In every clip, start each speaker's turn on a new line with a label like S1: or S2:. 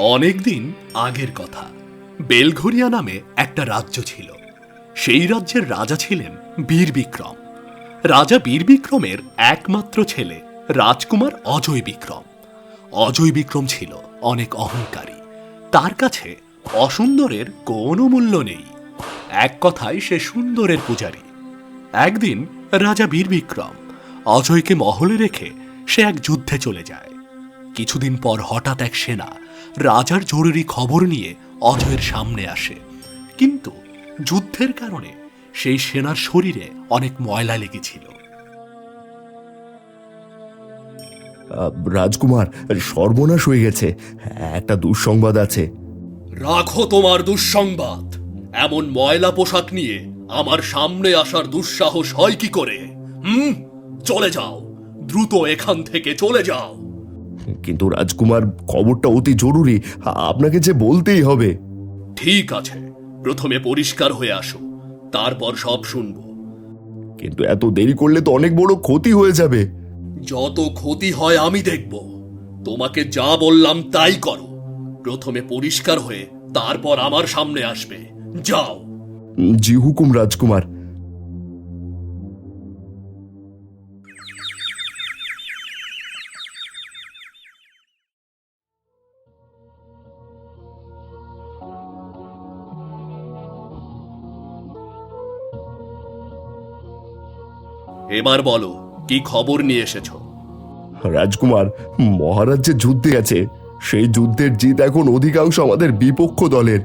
S1: অনেকদিন আগের কথা। বেলঘরিয়া নামে একটা রাজ্য ছিল। সেই রাজ্যের রাজা ছিলেন বীর বিক্রম রাজা বীর বিক্রমের একমাত্র ছেলে, রাজকুমার অজয় বিক্রম। অজয় বিক্রম ছিল অনেক অহংকারী। তার কাছে অসুন্দরের কোনো মূল্য নেই। এক কথায় সে সুন্দরের পূজারী। একদিন রাজা বীর বিক্রম অজয়কে মহলে রেখে সে এক যুদ্ধে চলে যায়। কিছুদিন পর হঠাৎ এক সেনা রাজার জরুরি খবর নিয়ে অজয়ের সামনে আসে। কিন্তু যুদ্ধের কারণে সেই সেনার শরীরে অনেক ময়লা লেগেছিল।
S2: রাজকুমার সর্বনাশ হয়ে গেছে। একটা দুঃসংবাদ আছে।
S1: রাখো তোমার দুঃসংবাদ। এমন ময়লা পোশাক নিয়ে আমার সামনে আসার দুঃসাহস হয় কি করে? হুম? চলে যাও। দ্রুত এখান থেকে চলে যাও।
S2: কিন্তু রাজকুমার খবরটা অতি জরুরি। আপনাকে যে বলতেই হবে।
S1: ঠিক আছে প্রথমে পরিষ্কার হয়ে আসো তারপর সব শুনব।
S2: কিন্তু এত দেরি করলে তো অনেক বড় ক্ষতি হয়ে যাবে।
S1: যত ক্ষতি হয় আমি দেখব। তোমাকে যা বললাম তাই করো। প্রথমে পরিষ্কার হয়ে তারপর আমার সামনে আসবে। যাও।
S2: জি হুকুম রাজকুমার।
S1: এবার বলো কি খবর নিয়ে এসেছ?
S2: রাজকুমার মহারাজ যে যুদ্ধে গেছে সেই যুদ্ধের জিত এখন অধিকাংশ আমাদের বিপক্ষ দলের।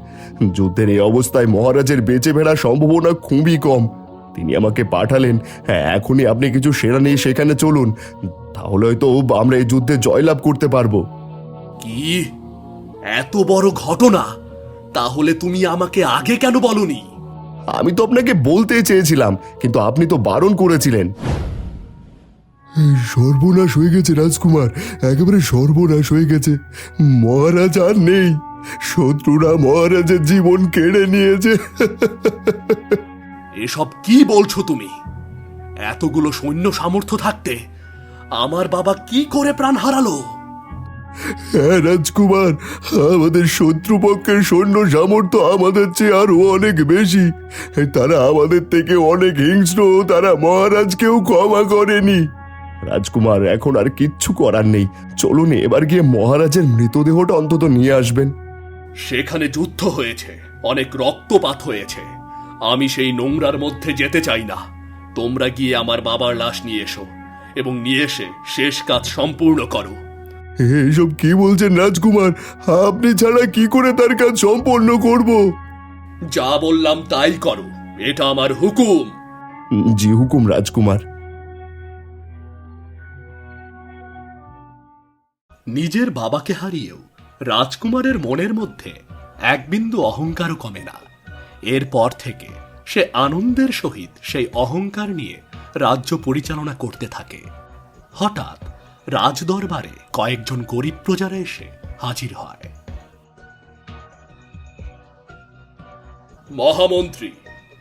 S2: যুদ্ধের এই অবস্থায় মহারাজের বেঁচে ফেরার সম্ভাবনা খুবই কম। তিনি আমাকে পাঠালেন হ্যাঁ এখনই আপনি কিছু সেরা নিয়ে সেখানে চলুন। তাহলে হয়তো আমরা এই যুদ্ধে জয়লাভ করতে পারব।
S1: কি? এত বড় ঘটনা? তাহলে তুমি আমাকে আগে কেন বলনি?
S2: আমি তো আপনাকে বলতে চেয়েছিলাম কিন্তু আপনি তো বারণ করেছিলেন। সর্বনাশ হয়ে গেছে রাজকুমার একেবারে সর্বনাশ হয়ে গেছে। মহারাজ আর নেই শত্রুরা মহারাজের জীবন কেড়ে নিয়েছে।
S1: এসব কি বলছো তুমি? এতগুলো সৈন্য সামর্থ্য থাকতে আমার বাবা কি করে প্রাণ হারালো?
S2: হ্যাঁ রাজকুমার, আমাদের শত্রুপক্ষের সৈন্য সামর্থ্য আমাদের চেয়ে আরও অনেক বেশি। তারা আমাদের থেকে অনেক হিংস্র, তারা মহারাজকেও ক্ষমা করেনি। রাজকুমার, এখন আর কিচ্ছু করার নেই। চলুন, এবার গিয়ে মহারাজের মৃতদেহটা অন্তত নিয়ে আসবেন।
S1: সেখানে যুদ্ধ হয়েছে, অনেক রক্তপাত হয়েছে। আমি সেই নোংরার মধ্যে যেতে চাই না। তোমরা গিয়ে আমার বাবার লাশ নিয়ে এসো, এবং নিয়ে এসে শেষ কাজ সম্পূর্ণ করো।
S2: এসব কি বলছেন রাজকুমার? আপনি ছাড়া কি করে তার কাজ সম্পন্ন করব?
S1: যা বললাম তাই করো। এটা আমার হুকুম।
S2: জি হুকুম রাজকুমার।
S1: নিজের বাবাকে হারিয়েও রাজকুমারের মনের মধ্যে এক বিন্দু অহংকারও কমে না। এরপর থেকে সে আনন্দের সহিত সেই অহংকার নিয়ে রাজ্য পরিচালনা করতে থাকে। হঠাৎ রাজদরবারে কয়েকজন গরিব প্রজারা এসে হাজির হয়। মহামন্ত্রী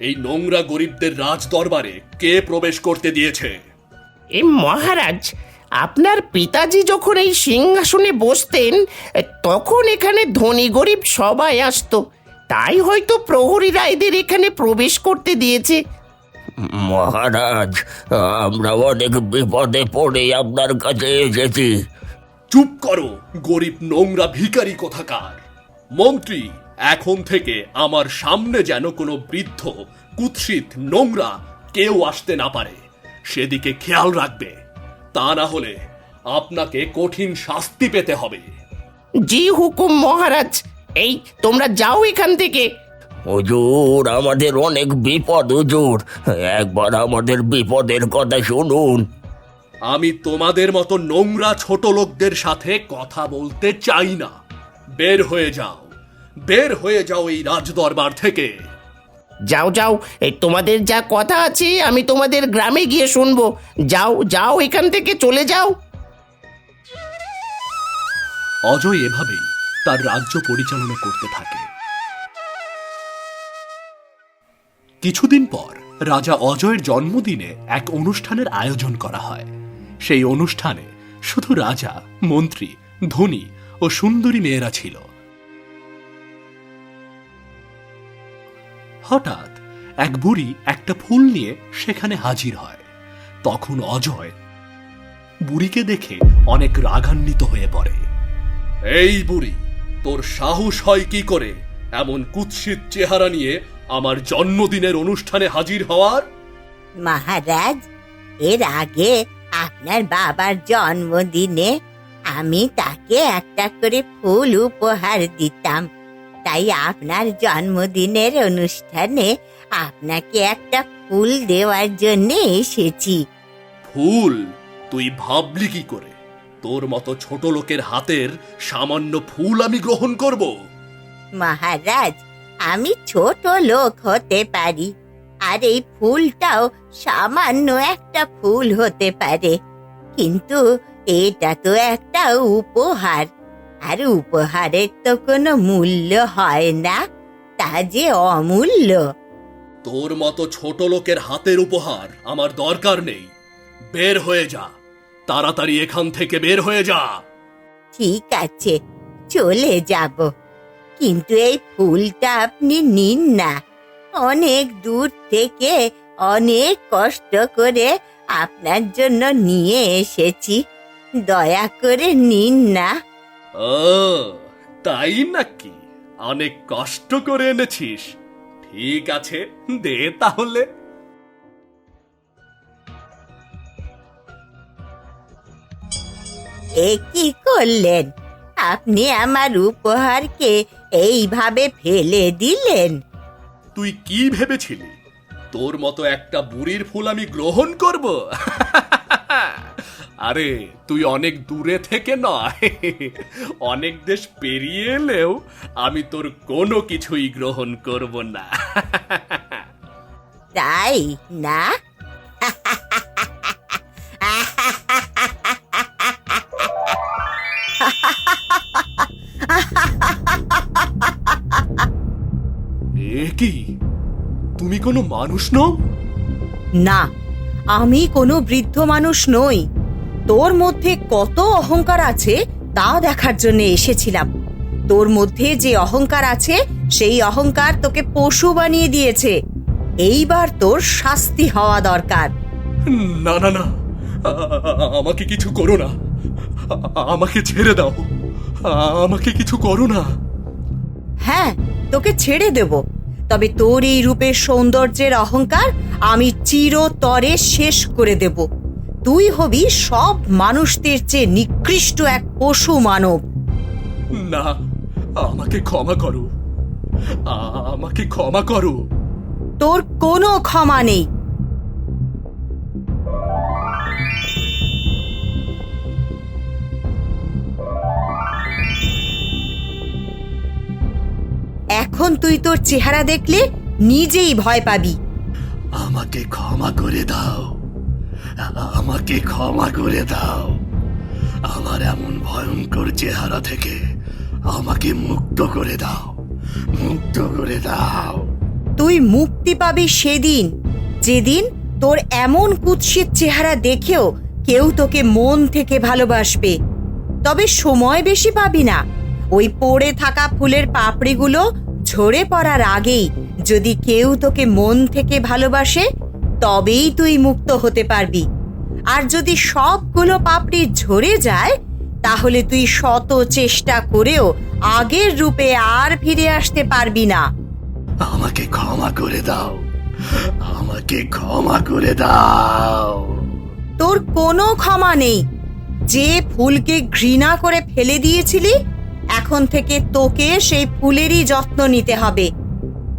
S1: এই নোংরা গরিবদের রাজদরবারে কে প্রবেশ করতে দিয়েছে?
S3: এই মহারাজ আপনার পিতাজি যখন এই সিংহাসনে বসতেন তখন এখানে ধনী গরিব সবাই আসতো। তাই হয়তো প্রহরীরা এদের এখানে প্রবেশ করতে দিয়েছে।
S4: মহারাজ আমরা অনেক বিপদে পড়ে আপনার কাছে এসেছি।
S1: চুপ করো গরিব নোংরা ভিখারি কোথাকার। মন্ত্রী এখন থেকে আমার সামনে যেন কোনো বৃদ্ধ কুৎসিত নোংরা কেউ আসতে না পারে। সেদিকে খেয়াল রাখবে। তা না হলে আপনাকে কঠিন শাস্তি পেতে হবে।
S3: জি হুকুম মহারাজ। এই তোমরা যাও এখান থেকে।
S4: হুজুর আমাদের অনেক বিপদ হুজুর। একবার আমাদের বিপদের কথা শুনুন।
S1: আমি তোমাদের মতো নোংরা ছোট লোকদের সাথে কথা বলতে চাই না। বের হয়ে যাও। বের হয়ে যাও এই রাজদরবার থেকে।
S3: যাও যাও এই তোমাদের যা কথা আছে আমি তোমাদের গ্রামে গিয়ে শুনব। যাও যাও এখান থেকে চলে যাও।
S1: অজয় এভাবেই তার রাজ্য পরিচালনা করতে থাকে। কিছুদিন পর রাজা অজয়ের জন্মদিনে এক অনুষ্ঠানের আয়োজন করা হয়। সেই অনুষ্ঠানে শুধু রাজা, মন্ত্রী, ধনী ও সুন্দরী মেয়েরা ছিল। হঠাৎ এক বুড়ি একটা ফুল নিয়ে সেখানে হাজির হয়। তখন অজয় বুড়িকে দেখে অনেক রাগান্বিত হয়ে পড়ে। এই বুড়ি, তোর সাহস হয় কি করে এমন কুৎসিত চেহারা নিয়ে আমার জন্মদিনের অনুষ্ঠানে হাজির হওয়ার?
S5: মহারাজ এর আগে আপনার বাবার জন্মদিনে আমি তাকে একটা করে ফুল উপহার দিতাম। তাই আপনার জন্মদিনের অনুষ্ঠানে আপনাকে একটা ফুল দেওয়ার জন্য এসেছি।
S1: ফুল? তুই ভাবলি কি করে? তোর মতো ছোট লোকের হাতের সামান্য ফুল আমি গ্রহণ করব।
S5: মহারাজ আমি ছোট লোক হতে পারি। আর এই ফুলটাও সামান্য একটা ফুল হতে পারে। কিন্তু এটা তো একটা উপহার। আর উপহারের তো কোনো মূল্য হয় না তা যে অমূল্য।
S1: তোর মতো ছোট লোকের হাতের উপহার আমার দরকার নেই। বের হয়ে যা। তাড়াতাড়ি এখান থেকে বের হয়ে যা।
S5: ঠিক আছে চলে যাব। কিন্তু এই ফুলটা আপনি নিন না। অনেক দূর থেকে অনেক কষ্ট করে আপনার জন্য নিয়ে এসেছি। দয়া করে নিন না।
S1: ও তাই নাকি? অনেক কষ্ট করে এনেছিস। ঠিক আছে দে তাহলে।
S5: এ কি করলেন? আপনি আমার উপহারকে এইভাবে ফেলে দিলেন।
S1: তুই কি ভেবেছিলি? তোর মতো একটা বুড়ির ফুল আমি গ্রহণ করব? আরে তুই অনেক দূরে থেকে নয়। অনেক দেশ পেরিয়ে এলেও আমি তোর কোনো কিছুই গ্রহণ করব না।
S5: তাই না?
S1: কোনো মানুষ নও?
S6: না আমি কোনো বৃদ্ধ মানুষ নই। তোর মধ্যে কত অহংকার আছে তা দেখার জন্য এসেছিলাম। তোর মধ্যে যে অহংকার আছে সেই অহংকার তোকে পশু বানিয়ে দিয়েছে। এইবার তোর শাস্তি হওয়া দরকার।
S1: না না না। আমাকে কিছু করো না। আমাকে ছেড়ে দাও। আমাকে কিছু করো না।
S6: হ্যাঁ তোকে ছেড়ে দেব। তবে তোর এই রূপের সৌন্দর্যের অহংকার আমি চিরতরে শেষ করে দেব। তুই হবি সব মানুষদের চেয়ে নিকৃষ্ট এক পশু মানব।
S1: না আমাকে ক্ষমা করো। আমাকে ক্ষমা করো।
S6: তোর কোনো ক্ষমা নেই। এখন তুই তোর চেহারা দেখলে নিজেই ভয় পাবি।
S1: আমাকে ক্ষমা করে দাও। আমাকে ক্ষমা করে দাও। আমার এমন ভয়ঙ্কর চেহারা থেকে আমাকে মুক্ত করে দাও। মুক্ত করে দাও।
S6: তুই মুক্তি পাবি সেদিন। যেদিন তোর এমন কুৎসিত চেহারা দেখেও কেউ তোকে মন থেকে ভালোবাসবে। তবে সময় বেশি পাবি না। ওই পড়ে থাকা ফুলের পাপড়িগুলো ঝরে পড়ার আগেই যদি কেউ তোকে মন থেকে ভালোবাসে তবেই তুই মুক্ত হতে পারবি। আর যদি সবগুলো পাপড়ি ঝরে যায় তাহলে তুই শত চেষ্টা করেও আগের রূপে আর ফিরে আসতে পারবি না।
S1: আমাকে ক্ষমা করে দাও। আমাকে ক্ষমা করে দাও।
S6: তোর কোনো ক্ষমা নেই। যে ফুলকে ঘৃণা করে ফেলে দিয়েছিলি এখন থেকে তোকে সেই ফুলেরই যত্ন নিতে হবে।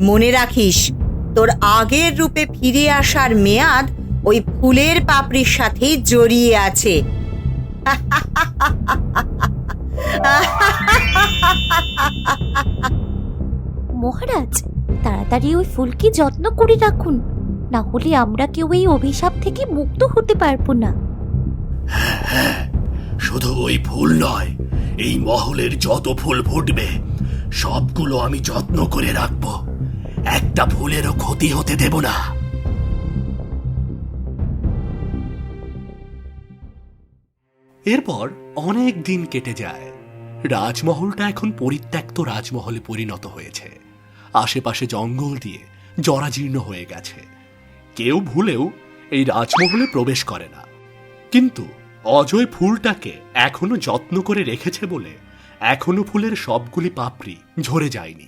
S6: মনে রাখিস তোর আগের রূপে ফিরে আসার মেয়াদ ওই ফুলের পাপড়ির সাথেই জড়িয়ে আছে।
S7: মহারাজ তাড়াতাড়ি ওই ফুলকে যত্ন করে রাখুন। না হলে আমরা কেউ এই অভিশাপ থেকে মুক্ত হতে পারব না।
S1: শুধু ওই ফুল নয় এই মহলের যত ফুল ফুটবে, সবগুলো আমি যত্ন করে রাখব। একটা ফুলেরও ক্ষতি হতে দেব না। এরপর অনেক দিন কেটে যায়। রাজমহলটা এখন পরিত্যক্ত রাজমহলে পরিণত হয়েছে। আশেপাশে জঙ্গল দিয়ে জরাজীর্ণ হয়ে গেছে। কেউ ভুলেও এই রাজমহলে প্রবেশ করে না। কিন্তু অজয় ফুলটাকে এখনও যত্ন করে রেখেছে বলে এখনও ফুলের সবগুলি পাপড়ি ঝরে যায়নি।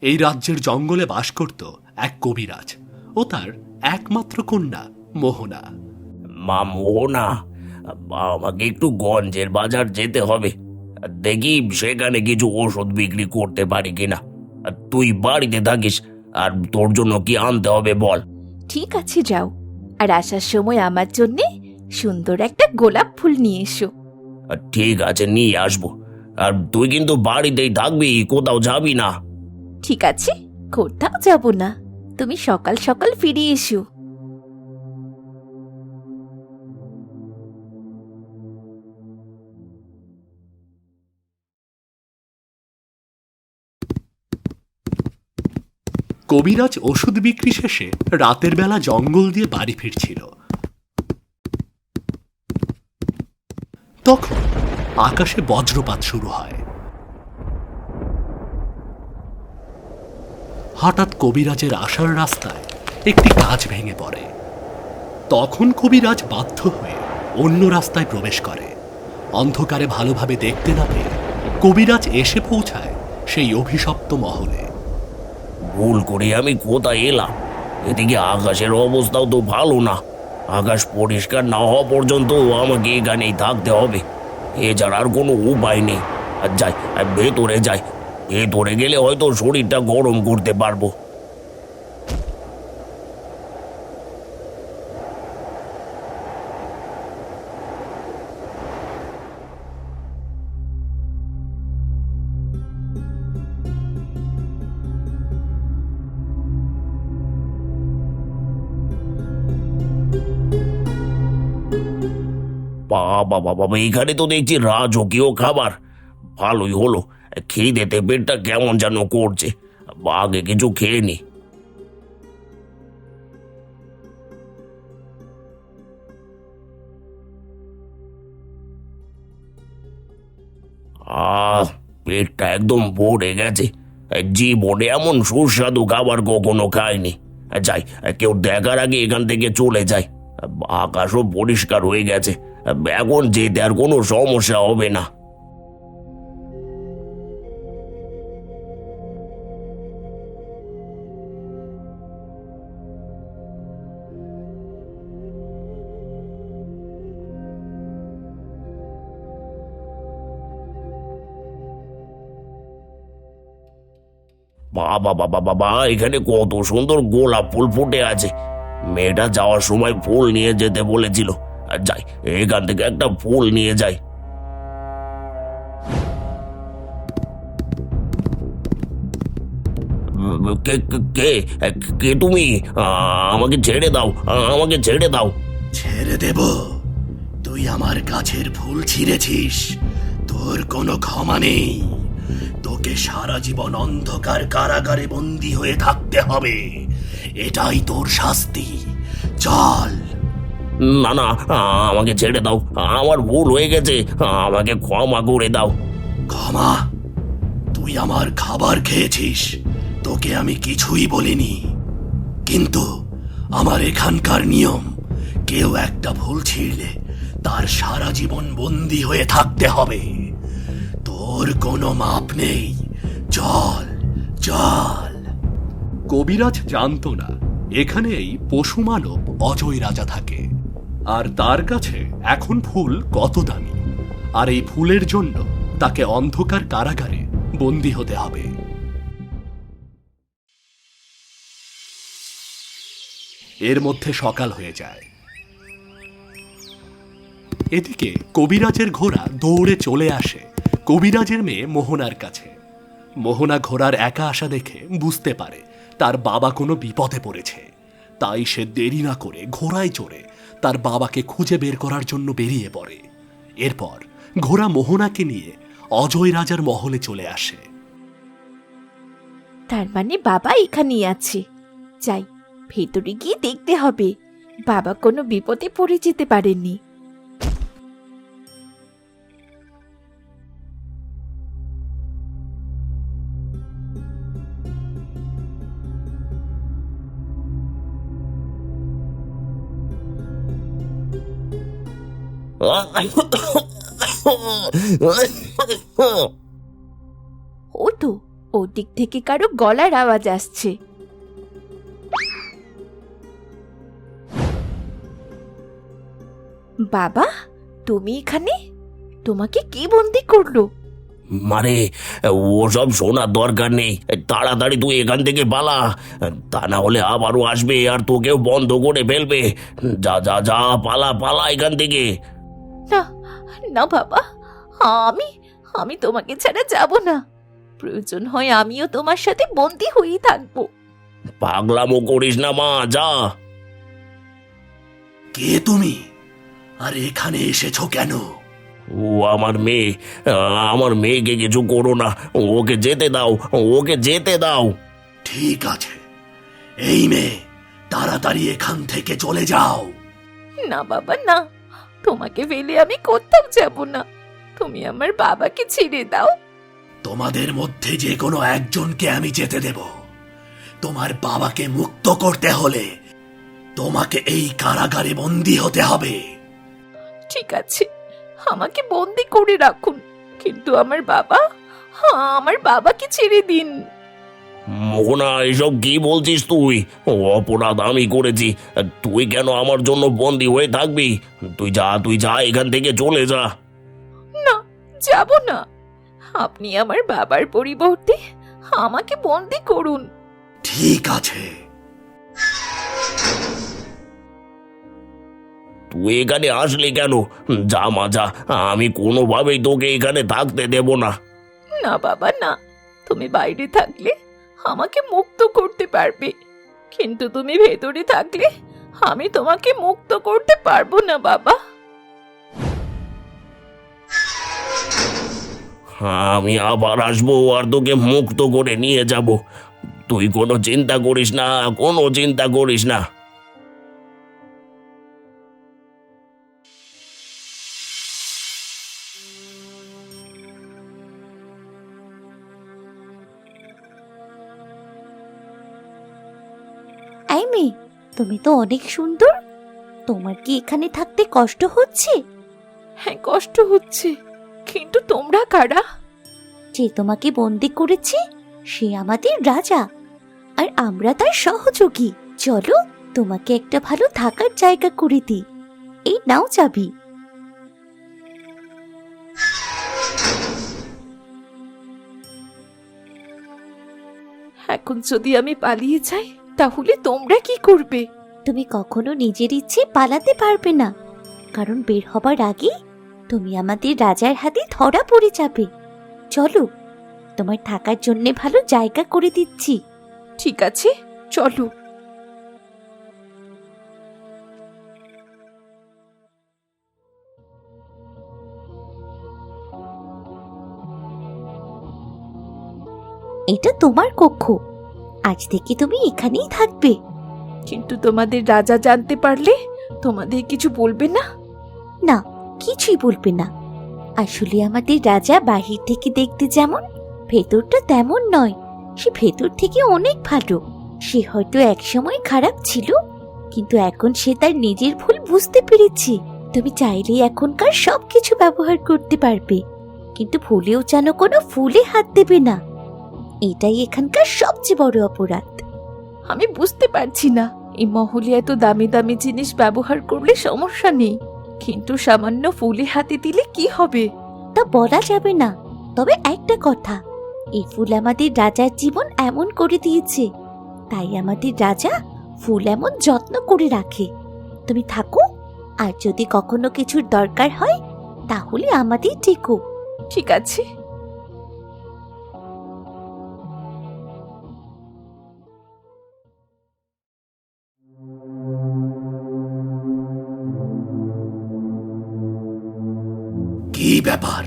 S1: এই রাজ্যের জঙ্গলে বাস করত এক কবিরাজ ও তার একমাত্র কন্যা মোহনা।
S4: মা মোহনা আমাকে একটু গঞ্জের বাজার যেতে হবে। দেখি সেখানে কিছু ওষুধ বিক্রি করতে পারি কিনা। আর তুই বাড়িতে থাকিস আর তোর জন্য কি আনতে হবে বল।
S8: ঠিক আছে যাও। আর আসার সময় আমার জন্যে সুন্দর একটা গোলাপ ফুল নিয়ে এসো।
S4: ঠিক আছে নিয়ে আসব। আর তুই কিন্তু বাড়িতেই থাকবি কোথাও যাবি না।
S8: ঠিক আছে কোথাও যাব না। তুমি সকাল সকাল ফিরে এসো।
S1: কবিরাজ ওষুধ বিক্রি শেষে রাতের বেলা জঙ্গল দিয়ে বাড়ি ফিরছিল। তখন আকাশে বজ্রপাত শুরু হয়। হঠাৎ কবিরাজের আসার রাস্তায় একটি গাছ ভেঙে পড়ে। তখন কবিরাজ বাধ্য হয়ে অন্য রাস্তায় প্রবেশ করে। অন্ধকারে ভালোভাবে দেখতে না পেয়ে কবিরাজ এসে পৌঁছায় সেই অভিশপ্ত মহলে।
S4: ভুল করে আমি কোথায় এলাম? এদিকে আকাশের অবস্থাও তো ভালো না। আকাশ পরিষ্কার না হওয়া পর্যন্ত আমাকে এখানেই থাকতে হবে। এছাড়া আর কোনো উপায় নেই। আর যাই ভেতরে যাই। ভেতরে গেলে হয়তো শরীরটা গরম করতে পারব। বাবা বাবা এখানে তো দেখছি রাজকীয় খাবার। ভালোই হলো, খিদেতে পেটটা কেমন যেন করছে। আগে কিছু খেয়ে নি। আহ, পেটটা একদম ভরে গেছে। জীবনে এমন সুস্বাদু খাবার কখনো খায়নি যাই, কেউ দেখার আগে এখান থেকে চলে যায় আকাশও পরিষ্কার হয়ে গেছে। এখন যেতে আর কোনো সমস্যা হবে না। বাবা বাবা বাবা এখানে কত সুন্দর গোলাপ ফুল ফুটে আছে। মেয়েটা যাওয়ার সময় ফুল নিয়ে যেতে বলেছিল। যাই, এখান থেকে একটা ফুল নিয়ে যাই। কে, কে- কে তুমি? আমাকে ছেড়ে দাও আমাকে ছেড়ে দাও।
S1: ছেড়ে দেব? তুই আমার গাছের ফুল ছিঁড়েছিস। তোর কোনো ক্ষমা নেই। তোকে সারা জীবন অন্ধকার কারাগারে বন্দী হয়ে থাকতে হবে। এটাই তোর শাস্তি। চল।
S4: না না আমাকে ছেড়ে দাও। আমার ভুল হয়ে গেছে। আমাকে ক্ষমা করে দাও।
S1: ক্ষমা? তুই আমার খাবার খেয়েছিস। তোকে আমি কিছুই বলিনি। কিন্তু আমার এখানকার নিয়ম কেউ একটা ভুল ছিঁড়লে তার সারা জীবন বন্দী হয়ে থাকতে হবে। তোর কোনো মাপ নেই। চল চল। কবিরাজ জানতো না এখানেই পশু মানব অজয় রাজা থাকে। আর তার কাছে এখন ফুল কত দামি? আর এই ফুলের জন্য তাকে অন্ধকার কারাগারে বন্দী হতে হবে। এর মধ্যে সকাল হয়ে যায়। এদিকে কবিরাজের ঘোড়া দৌড়ে চলে আসে কবিরাজের মেয়ে মোহনার কাছে। মোহনা ঘোড়ার একা আসা দেখে বুঝতে পারে তার বাবা কোনো বিপদে পড়েছে। তাই সে দেরি না করে ঘোড়ায় চড়ে তার বাবাকে খুঁজে বের করার জন্য বেরিয়ে পড়ে। এরপর ঘোড়া মোহনাকে নিয়ে অজয় রাজার মহলে চলে আসে।
S8: তার মানে বাবা এখানেই আছে। যাই, ভেতরে গিয়ে দেখতে হবে। বাবা কোনো বিপদে পড়ে যেতে পারেননি। ও তো ওর দিক থেকে কারও গলার আওয়াজ আসছে। বাবা, তুমি এখানে? তোমাকে কি বন্দি করল?
S4: মারে, ওসব শোনার দরকার নেই। তাড়াতাড়ি তুই এখান থেকে পালা। তা না হলে আবারও আসবে আর তোকেও বন্ধ করে ফেলবে। যা যা যা, পালা পালা এখান থেকে।
S8: না না বাবা আমি আমি তোমাকে ছাড়া যাব না। প্রয়োজন হয় আমিও তোমার সাথে বন্দি হয়েই থাকব।
S4: পাগলামো করিস না মা যা।
S1: কে তুমি? আর এখানে এসেছ কেন?
S4: ও আমার মেয়ে আমার মেয়েকে কিছু করো না ওকে যেতে দাও ওকে যেতে দাও।
S1: ঠিক আছে এই মেয়ে তাড়াতাড়ি এখান থেকে চলে যাও।
S8: না বাবা না তোমাকে ফেলে আমি কোথাও যাব না। তুমি আমার বাবাকে ছেড়ে দাও।
S1: তোমাদের মধ্যে যে কোনো একজনকে আমি যেতে দেব। তোমার বাবাকে মুক্ত করতে হলে তোমাকে এই কারাগারে বন্দি হতে হবে।
S8: ঠিক আছে আমাকে বন্দি করে রাখুন। কিন্তু আমার বাবা হ্যাঁ আমার বাবাকে ছেড়ে দিন।
S4: মোহনা এসব কি বলছিস তুই? অপরাধ আমি করেছি। তুই কেন আমার জন্য বন্দি হয়ে থাকবি? তুই যা তুই যা এখান থেকে চলে যা।
S8: না যাব না। আপনি আমার বাবার পরিবর্তে আমাকে বন্দি করুন।
S1: ঠিক আছে।
S4: তুই এখানে আসলি কেন? যা মা যা। আমি কোনোভাবেই তোকে এখানে থাকতে দেব না।
S8: না বাবা না। তুমি বাইরে থাকলে আমাকে মুক্ত করতে পারবে। কিন্তু তুমি ভেতরে থাকলে আমি তোমাকে মুক্ত করতে পারব না, বাবা।
S4: আমি আবার আসব আর তোকে মুক্ত করে নিয়ে যাব। তুই কোনো চিন্তা করিস না, কোনো চিন্তা করিস না।
S7: এই মেয়ে তুমি তো অনেক সুন্দর। তোমার কি এখানে থাকতে কষ্ট হচ্ছে?
S8: হ্যাঁ কষ্ট হচ্ছে কিন্তু তোমরা কারা?
S7: যে তোমাকে বন্দি করেছে সে আমাদের রাজা। আর আমরা তার সহযোগী। চলো তোমাকে একটা ভালো থাকার জায়গা করে দিই। এই নাও চাবি।
S8: এখন যদি আমি পালিয়ে যাই তাহলে তোমরা কি করবে?
S7: তুমি কখনো নিজের ইচ্ছে পালাতে পারবে না। কারণ বের হবার আগে তুমি আমাদের রাজার হাতে ধরা পড়ে যাবে। চলো তোমার থাকার জন্য ভালো জায়গা করে দিচ্ছি।
S8: ঠিক আছে চলো।
S7: এটা তোমার কক্ষ। আজ থেকে তুমি এখানেই থাকবে।
S8: কিন্তু তোমাদের রাজা জানতে পারলে তোমাদের কিছু বলবে না?
S7: না কিছুই বলবে না। আসলে আমাদের রাজা বাহির থেকে দেখতে যেমন ভেতরটা তেমন নয়। সে ভেতর থেকে অনেক ভালো। সে হয়তো একসময় খারাপ ছিল কিন্তু এখন সে তার নিজের ভুল বুঝতে পেরেছে। তুমি চাইলেই এখনকার সব কিছু ব্যবহার করতে পারবে কিন্তু ভুলেও যেন কোনো ফুলে হাত দেবে না। এটাই এখানকার সবচেয়ে বড় অপরাধ।
S8: আমি বুঝতে পারছি না। এই মহলে এত দামি দামি জিনিস ব্যবহার করলে সমস্যা নেই। কিন্তু সামান্য ফুলে হাতে দিলে কি হবে?
S7: তা বলা যাবে না। তবে একটা কথা এই ফুল আমাদের রাজার জীবন এমন করে দিয়েছে। তাই আমাদের রাজা ফুল এমন যত্ন করে রাখে। তুমি থাকো আর যদি কখনো কিছুর দরকার হয় তাহলে আমাদের টেকো
S8: ঠিক আছে।
S1: কি ব্যাপার।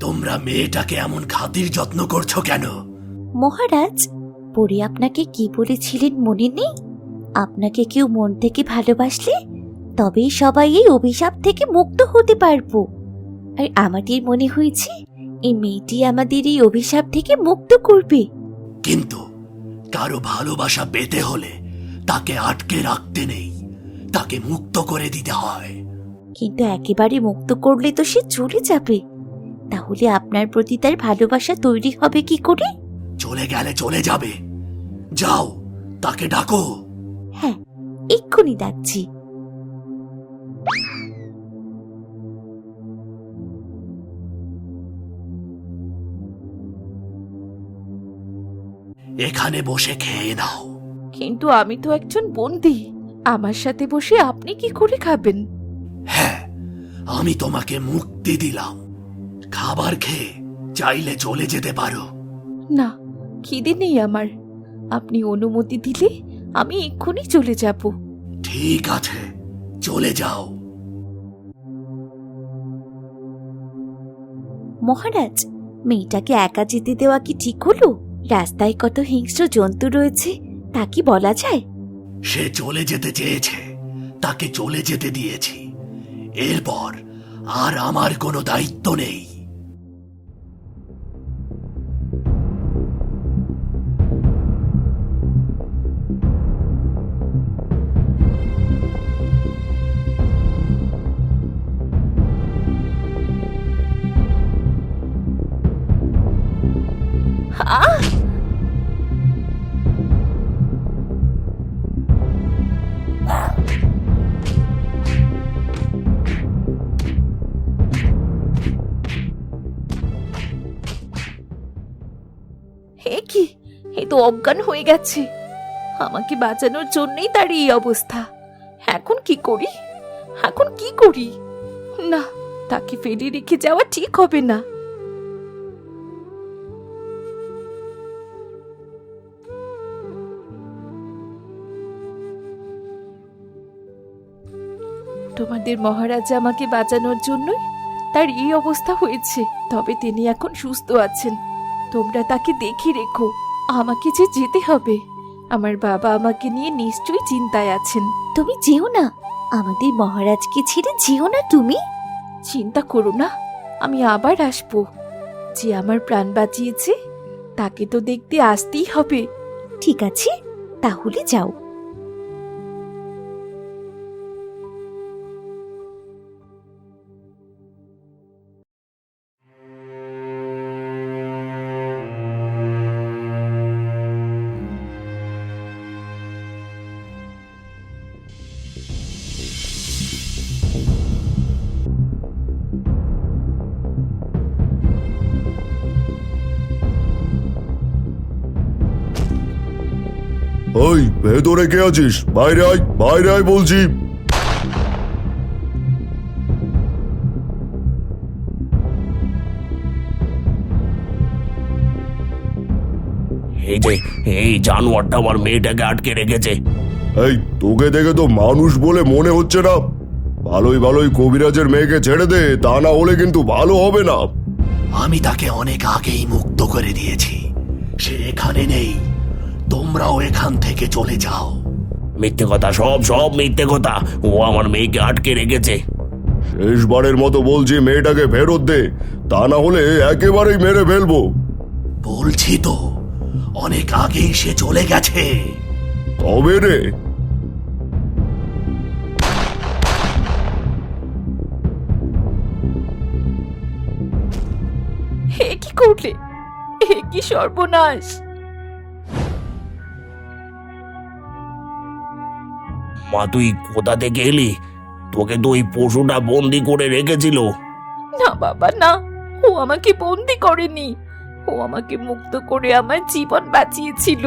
S1: তোমরা মেয়েটাকে এমন খাতির যত্ন করছ কেন?
S7: মহারাজ পরি আপনাকে কি বলেছিলেন মনে নেই? আপনাকে কেউ মন থেকে ভালোবাসলে তবেই সবাই এই অভিশাপ থেকে মুক্ত হতে পারব। আর আমাদের মনে হয়েছে এই মেয়েটি আমাদের এই অভিশাপ থেকে মুক্ত করবে।
S1: কিন্তু কারও ভালোবাসা পেতে হলে তাকে আটকে রাখতে নেই। তাকে মুক্ত করে দিতে হয়।
S7: কিন্তু একেবারে মুক্ত করলে তো সে চলে যাবে। তাহলে আপনার প্রতি তার ভালোবাসা তৈরি হবে কি করে?
S1: চলে গেলে চলে যাবে। যাও তাকে ডাকো।
S7: হ্যাঁ এক্ষুনি ডাকছি।
S1: এখানে বসে খেয়ে নাও।
S8: কিন্তু আমি তো একজন বন্দি। আমার সাথে বসে আপনি কি করে খাবেন?
S1: হ্যাঁ আমি তোমাকে মুক্তি দিলাম। খাবার খেয়ে চাইলে চলে যেতে পারো।
S8: না খিদে নেই আমার। আপনি অনুমতি দিলে আমি এক্ষুনি চলে যাব।
S1: ঠিক আছে চলে যাও।
S7: মহারাজ মেয়েটাকে একা যেতে দেওয়া কি ঠিক হলো? রাস্তায় কত হিংস্র জন্তু রয়েছে তা কি বলা যায়?
S1: সে চলে যেতে চেয়েছে তাকে চলে যেতে দিয়েছি। এরপর আর আমার কোনো দায়িত্ব নেই।
S8: তো অজ্ঞান হয়ে গেছে। আমাকে বাঁচানোর জন্যই তার এই অবস্থা। এখন কি করি? এখন কি করি? না, তাকে ফেলে রেখে যাওয়া ঠিক হবে না। তোমাদের মহারাজা আমাকে বাঁচানোর জন্যই তার এই অবস্থা হয়েছে, তবে তিনি এখন সুস্থ আছেন। তোমরা তাকে দেখে রেখো। আমাকে যে যেতে হবে। আমার বাবা আমাকে নিয়ে নিশ্চয়ই চিন্তায় আছেন।
S7: তুমি যেও না। আমাদের মহারাজকে ছেড়ে যেও না তুমি।
S8: চিন্তা করো না আমি আবার আসব। যে আমার প্রাণ বাঁচিয়েছে তাকে তো দেখতে আসতেই হবে।
S7: ঠিক আছে তাহলে যাও।
S2: ভেতরে কে আছিস? বাইরে আয় বাইরে আয় বলছি।
S4: এই যে এই জানোয়ারটা আমার মেয়েটাকে আটকে রেখেছে।
S2: এই তোকে দেখে তো মানুষ বলে মনে হচ্ছে না। ভালোই ভালোই কবিরাজের মেয়েকে ছেড়ে দে তা না হলে কিন্তু ভালো হবে না।
S1: আমি তাকে অনেক আগেই মুক্ত করে দিয়েছি। সে এখানে নেই। তোমরাও এখান থেকে চলে যাও।
S4: মিথ্যে কথা সব সব মিথ্যে কথা। ও আমার মেয়েকে আটকে রেখেছে।
S2: শেষবারের মতো বলছি মেয়েটাকে ফেরত দে। তা না হলে একেবারেই মেরে ফেলব।
S1: বলছি তো অনেক আগেই সে চলে গেছে।
S2: তবে রে।
S8: হে কি করলে? হে কি সর্বনাশ?
S4: মা, তুই কোথা থেকে এলি? তোকে তো ওই পশুটা বন্দি করে রেখেছিল।
S8: না বাবা, না। ও আমাকে বন্দি করেনি। ও আমাকে মুক্ত করে আমার জীবন বাঁচিয়েছিল।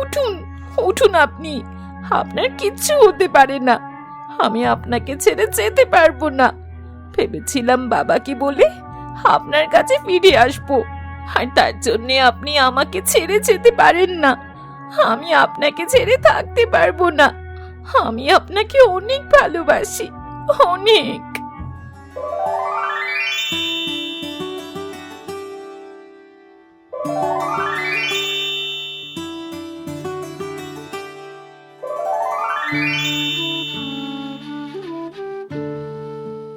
S8: উঠুন উঠুন আপনি। আপনার কিচ্ছু হতে পারে না। আমি আপনাকে ছেড়ে যেতে পারব না। ভেবেছিলাম বাবাকে বলে আপনার কাছে ফিরে আসব। আর তার জন্য আপনি আমাকে ছেড়ে যেতে পারেন না। আমি আপনাকে ছেড়ে থাকতে পারব না। আমি আপনাকে অনেক ভালোবাসি অনেক।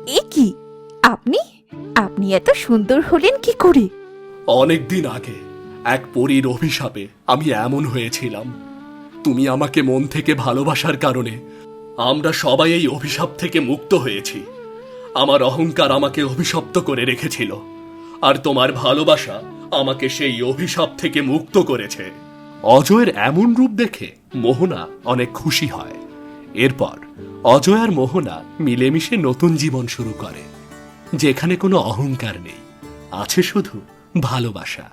S8: এ কি? আপনি? আপনি এত সুন্দর হলেন কি করে?
S1: অনেক দিন আগে এক পরীর অভিশাপে আমি এমন হয়েছিলাম। তুমি আমাকে মন থেকে ভালোবাসার কারণে আমরা সবাই এই অভিশাপ থেকে মুক্ত হয়েছি। আমার অহংকার আমাকে অভিশপ্ত করে রেখেছিল, আর তোমার ভালোবাসা আমাকে সেই অভিশাপ থেকে মুক্ত করেছে। অজয়ের এমন রূপ দেখে মোহনা অনেক খুশি হয়। এরপর অজয় আর মোহনা মিলেমিশে নতুন জীবন শুরু করে, যেখানে কোনো অহংকার নেই, আছে শুধু ভালোবাসা।